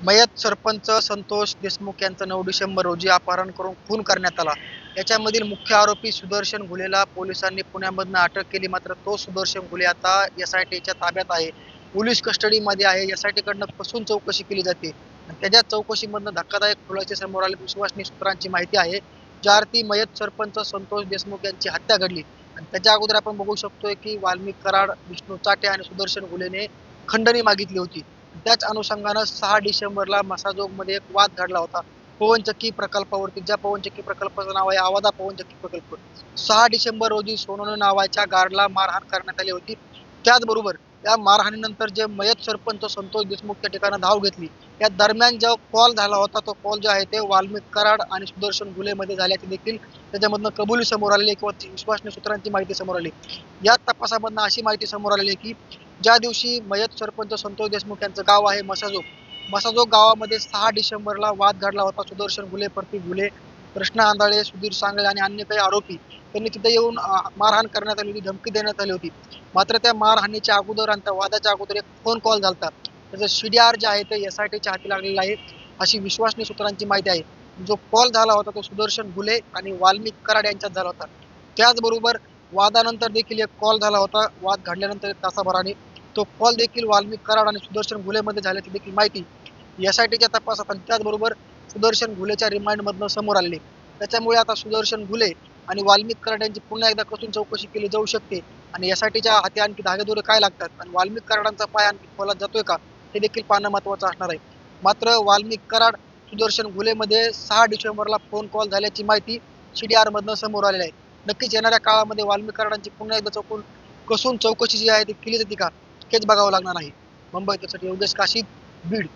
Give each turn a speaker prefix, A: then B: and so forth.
A: मयत सरपंच संतोष देशमुख यांचं नऊ डिसेंबर रोजी अपहरण करून खून करण्यात आला. याच्यामधील मुख्य आरोपी सुदर्शन घुलेला पोलिसांनी पुण्यामधनं अटक केली मात्र तो सुदर्शन घुले आता एस आय टीच्या ताब्यात आहे. पोलीस कस्टडीमध्ये आहे. एस आय टीकडनं कसून चौकशी केली जाते? आणि त्याच्या चौकशीमधनं धक्कादायक खुलाचे समोर आले. विश्वासनीय सूत्रांची माहिती आहे ज्या अर्थी मयत सरपंच संतोष देशमुख यांची हत्या घडली. आणि त्याच्या अगोदर आपण बघू शकतोय की वाल्मिक कराड विष्णू चाटे आणि सुदर्शन घुलेने खंडणी मागितली होती. त्याच अनुषंगानं सहा डिसेंबरला मसाजोगमध्ये एक वाद घडला होता. पवनचक्की प्रकल्पावरती ज्या पवनचक्की प्रकल्पाचं नाव आहे आवादा पवनचक्की प्रकल्प. सहा डिसेंबर रोजी सोनोने नावाच्या गार्डला मारहाण करण्यात आली होती. त्याचबरोबर या मारहाणीनंतर जे मयत सरपंच संतोष देशमुख त्या ठिकाणी धाव घेतली. या दरम्यान जो कॉल झाला होता तो कॉल जो आहे ते वाल्मिक कराड आणि सुदर्शन गुलेमध्ये झाल्याचे देखील त्याच्यामधनं कबुली समोर आलेली किंवा विश्वासनीय सूत्रांची माहिती समोर आली. या तपासामधनं अशी माहिती समोर आलेली की ज्या दिवशी मयत सरपंच संतोष देशमुख यांचं गाव आहे मसाजोग. मसाजोग गावामध्ये सहा डिसेंबरला वाद घडला होता. सुदर्शन घुले प्रतीक घुले कृष्णा आंधळे सुधीर सांगळे आणि अन्य काही आरोपी त्यांनी तिथे येऊन मारहाण करण्यात आली होती धमकी देण्यात आली होती. मात्र त्या मारहाणीच्या अगोदर आणि त्या वादाच्या अगोदर एक फोन कॉल झाला त्याचं सीडीआर जे आहे ते एस आय टीच्या हाती लागलेलं आहे अशी विश्वासनीय सूत्रांची माहिती आहे. जो कॉल झाला होता तो सुदर्शन घुले आणि वाल्मिक कराड यांच्यात झाला होता. त्याचबरोबर वादानंतर देखील एक कॉल झाला होता. वाद घडल्यानंतर एक तासाभराने तो कॉल देखील वाल्मिक कराड आणि सुदर्शन घुलेमध्ये झाल्याची देखील माहिती एस आय टीच्या तपासात आणि त्याचबरोबर सुदर्शन घुलेच्या रिमांडमधनं समोर आलेली. त्याच्यामुळे आता सुदर्शन घुले आणि वाल्मिक कराड यांची पुन्हा एकदा कसून चौकशी केली जाऊ शकते. आणि एस आय टीच्या हाती आणखी धागेदोरे काय लागतात? आणि वाल्मिक कराडांचा पाय आणखी खोलात जातोय का? हे देखील पाहणं महत्वाचं असणार आहे. मात्र वाल्मिक कराड सुदर्शन घुलेमध्ये सहा डिसेंबरला फोन कॉल झाल्याची माहिती सी डी आरमधनं समोर आलेली आहे. नक्कीच येणाऱ्या काळामध्ये वाल्मिक कराडांची पुन्हा एकदा चौकून कसून चौकशी जी आहे ती केली जाते का? हेच बघावं लागणार आहे. मुंबई त्यासाठी योगेश काशीद बीड.